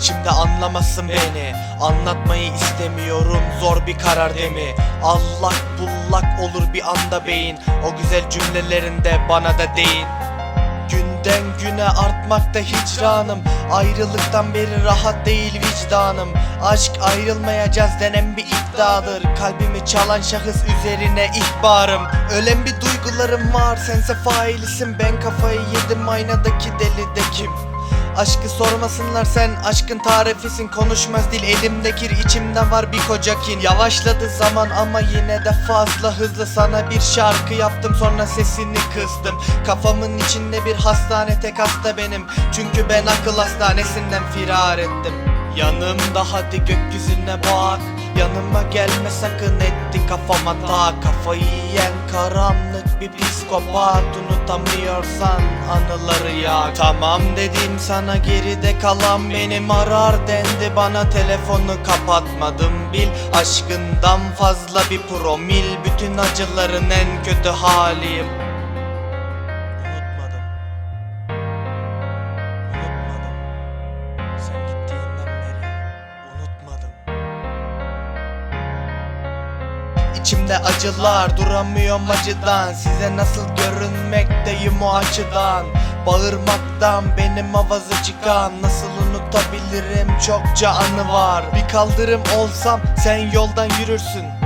Şimdi anlamasın beni. Anlatmayı istemiyorum zor bir karar değil mi? Allak bullak olur bir anda beyin. O güzel cümlelerinde bana da değin. Günden güne artmakta hicranım Ayrılıktan beri rahat değil vicdanım. Aşk ayrılmayacağız denen bir iddiadır. Kalbimi çalan şahıs üzerine ihbarım. Ölen bir duygularım var sense failisin. Ben kafayı yedim aynadaki deli de kim? Aşkı sormasınlar sen aşkın tarifisin Konuşmaz dil elimdeki içimden var bir koca kin. Yavaşladı zaman ama yine de fazla hızlı. Sana bir şarkı yaptım sonra sesini kıstım. Kafamın içinde bir hastane tek hasta benim. Çünkü ben akıl hastanesinden firar ettim. Yanımda hadi gökyüzüne bak Yanıma gelme sakın etti kafama. Tak Kafayı yiyen karanlık bir psikopat. Unutamıyorsan anıları yak. Tamam dedim sana geride kalan benim arar dendi. Bana telefonu kapatmadım bil. Aşkından fazla bir promil. Bütün acıların en kötü haliyim İçimde acılar duramıyorum acıdan. Size nasıl görünmekteyim o açıdan? Bağırmaktan benim avazı çıkan Nasıl unutabilirim? Çokça anı var. Bir kaldırım olsam sen yoldan yürürsün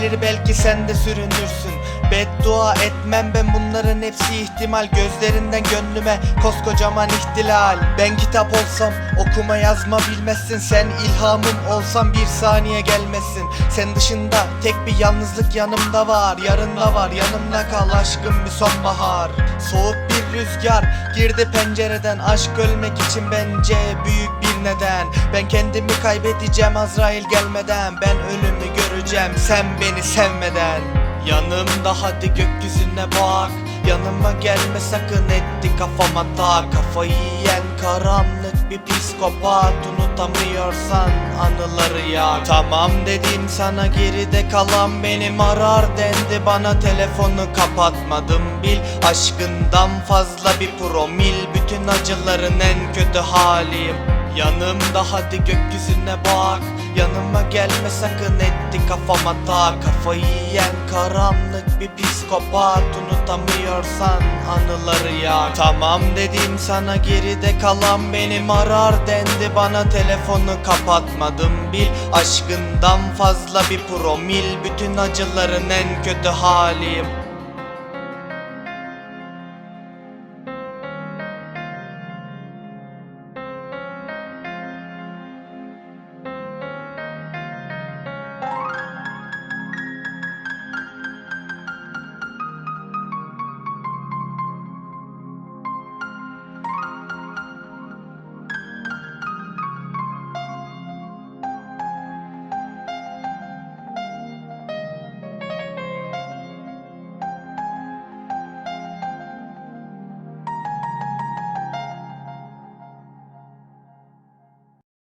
gelir belki sen de sürünürsün. Beddua etmem ben bunların hepsi ihtimal. Gözlerinden gönlüme koskocaman ihtilal. Ben kitap olsam okuma yazma bilmezsin. Sen ilhamım olsam bir saniye gelmesin. Sen dışında tek bir yalnızlık yanımda var. Yarında var yanımda kal aşkım bir sonbahar. Soğuk bir rüzgar girdi pencereden. Aşk ölmek için bence büyük neden? Ben kendimi kaybedeceğim Azrail gelmeden. Ben ölümü göreceğim sen beni sevmeden. Yanımda hadi gökyüzüne bak. Yanıma gelme sakın etti kafama tak. Kafayı yiyen karanlık bir psikopat. Unutamıyorsan anıları yak. Tamam dedim sana geride kalan benim arar dendi. Bana telefonu kapatmadım bil. Aşkından fazla bir promil. Bütün acıların en kötü haliyim Yanımda hadi gökyüzüne bak. Yanıma gelme sakın etti kafama tak. Kafayı yiyen karanlık bir psikopat. Unutamıyorsan anıları yak. Tamam dedim sana geride kalan benim arar dendi Bana telefonu kapatmadım bil. Aşkından fazla bir promil. Bütün acıların en kötü haliyim